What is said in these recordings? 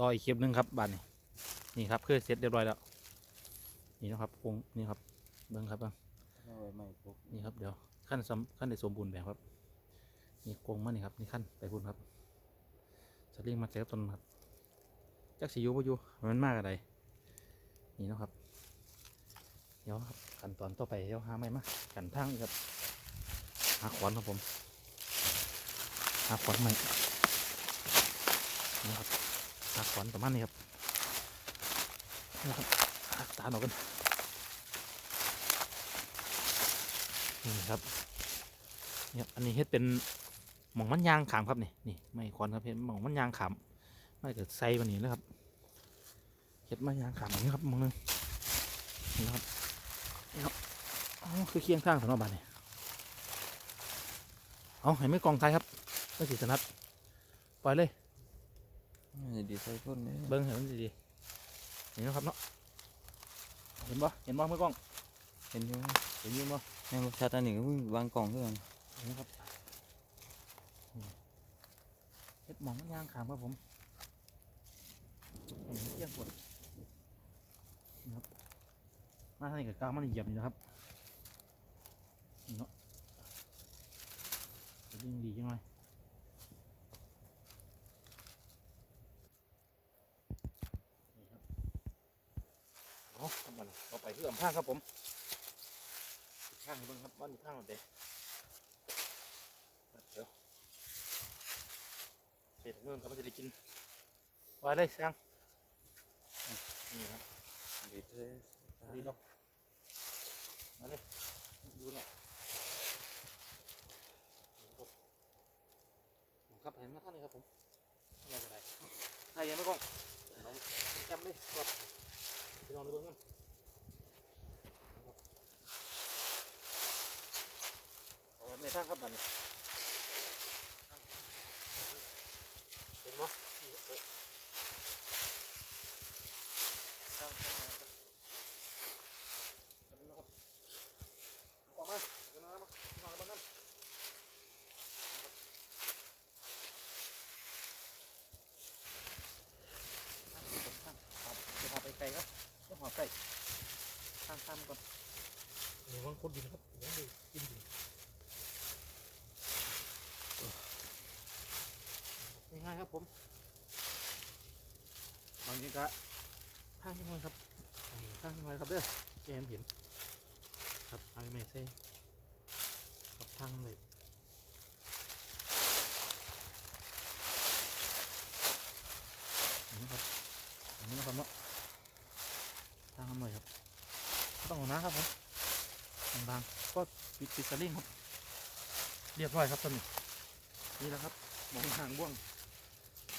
ต่ออีกคลิปหนึงครับบ้านนี้นี่ครับคือเสร็จเรียบร้อยแล้ว นี่นะครับวงนี่ครับเบิ้งครับเบิ้งเอาไว้ไม่ปุ๊บนี่ครับเดี๋ยวขั้นสำขั้นในสมบูรณ์แบบครับนี่กรงมันนี่ครับนี่ขั้นไปพุ่นครับสลิงมาเจ็บต้นครับจักสิอยูบ่อยู่มันมากอะไรนี่เนาะครับเดี๋ยวครับขั้นตอนต่อไปเดี๋ยวหาไม้มากันทางอีกครับหาขวานครับผมหาขวานใหม่นี่ครับ หาขวานประมาณนี้ครับนี่ครับหักตาหนออกกันนี่ครับเนี่ยอันนี้เฮ็ดเป็นหมองมันยางขามครับนี่นี่ไม่คอนครับเฮ็ดหมองมันยางขามไม่เกิดไซวันนี้เลยครับเฮ็ดมันยางขามอย่างนี้ครับมองหนึงนี่ครับนี่ครับอ๋อคือเคียงข้างสำหรับบานนี่เอาให้ไม่กองไทยครับไม่สิสนัดปล่อยเลย นี่ดีใส่พ่นเนี่ยเบิ้งให้มันดีๆนี่นะครับเนาะเห็นบ่เห็นบ่ไม่กล้องเห็นอยู่เห็นอยืนบ่แม่งรสชาติอันนี้ก็เพิ่งวางกล่องเพื่อนนี่ครับนี่เฮ็ดหมองมันยางขามครับผมเห็นเที่ยงปวดนี่ครับมาทางนี้กับกาวมันเหยียบนี่นะครับนี่เนาะจะยิ่งดีจังเลยนี่ครับ เอาทำมันเราไปที่ลำพางครับผมข้างหนึ่งเบิ่งครับว่ามีข้างอะไรเดี๋ยวเสร็จเมื่อครับมันจะได้กินไว้เลยแซงนี่ครับดีเลยดีเนาะมาเลยดูเนาะครับเห็นมาท่านนี้ครับผมอะไรก็ได้ใครยังไม่กล้องน้องจำเลยกด พี่น้องดูเบื้องกันเอาในทางครับบัน เห็นไหมออกมาเดี๋ยวนะมามาบ้านนั่นครับจะพาไปไกลครับต้องหอไก่ข้างๆก่อน เดี๋ยววังคนดินครับเดี๋ยวดูกินดินง่ายๆครับผมตอนนี้ก็ทางที่มันครับทางที่มันครับเด้อแกมเห็นครับทางไม่ใช่ครับทางเลยอันนี้ครับอันนี้นะครับเนาะทางหน่อยครับต้องเอานะครับผม บางๆก็ปิดปิดสลิงครับ เรียบร้อยครับตอนนี้นี่แหละครับหมองห่างบ่วง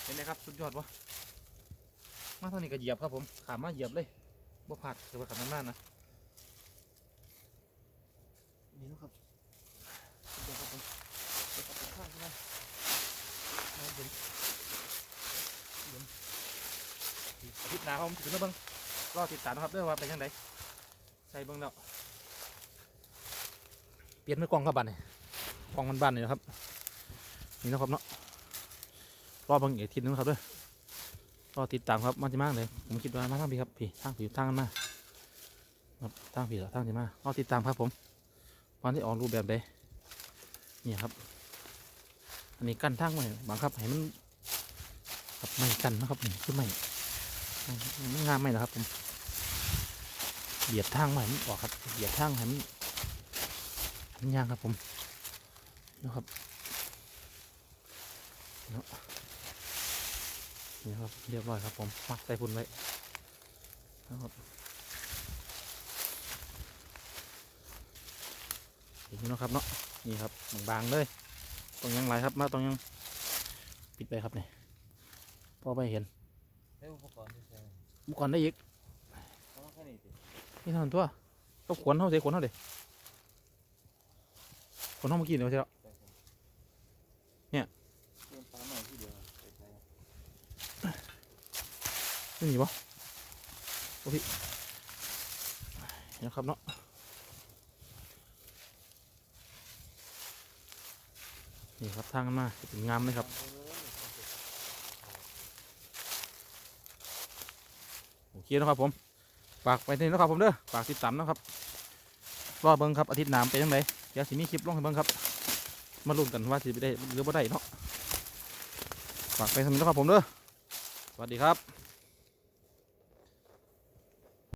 เห็นไหมครับ สุดยอดวะมาเท่านี้ก็เหยียบครับผมขามมาเหยียบเลยบ่ผัดหรือว่าขับมันมากนะนี่นะครับเดี๋ยวครับผมเดี๋ยวครับผมข้างใช่ไหมเอาเดี๋ยวเดี๋ยวอาทิตย์หน้าผมถึงแล้วเบิ้งรอติดตามนะครับเด้วยว่าเป็นยังไงใส่เบิ้งแล้ว เปลี่ยนไม่กล้องครับบ้านนี่กล้องมันบ้านนี่นะครับ นี่นะครับเนาะรอเบิ้งอีกอาทีนึงครับด้วยรอติดตามครับมันจะมากเลย ผมคิดว่ามาทางพี่ครับพี่ทางพี่ทางกันมาครับทางพี่เหรอทางที่มารอติดตามครับผมวันที่ออกรูปแบบใดนี่ครับ อันนี้กั้นทางไว้บังคับให้มันครับไม่กันนะครับนี่คือไม่ไม่งามไม่นะครับผมเหยียบทางใหม่มันออกครับเหยียบทางให้มัน ยางครับผมนะครับเนาะนี่ครับเรียบร้อยครับผมมักใส่พุ่นไว้นะครับนี่นะครับเนาะนี่ครับบางๆเลยตรงยังไรครับมาตรงยังปิดไปครับนี่พอไปเห็นเอ้อุปกรณ์ที่ใช้บุกก่อนได้อีกเอามาแค่นี้สินี่เท่านั้นตัวก็ขวนเท่าเสียขวนเท่าเด็ข วนเท่าเมื่อกี้เดี๋ยวใช่ครับเนี่ยเตรียมปลาใหม่ที่เดียวใส่ใส่ไม่มีปะโอ้พี่นี่นะครับเนาะนี่ครับทางกันมาเป็นงามเลยครับนะครับผมฝากไปที่นี่นะครับผมเด้อฝากติดตามนะครับรอเบิ่งครับอาทิตย์หน้าเป็นยังไง เดี๋ยวสิมีคลิปลงให้เบิ่งครับ มาลุ้นกันว่าสิได้หรือบ่ได้เนาะฝากไปสำหรับครับผมเด้อสวัสดีครับ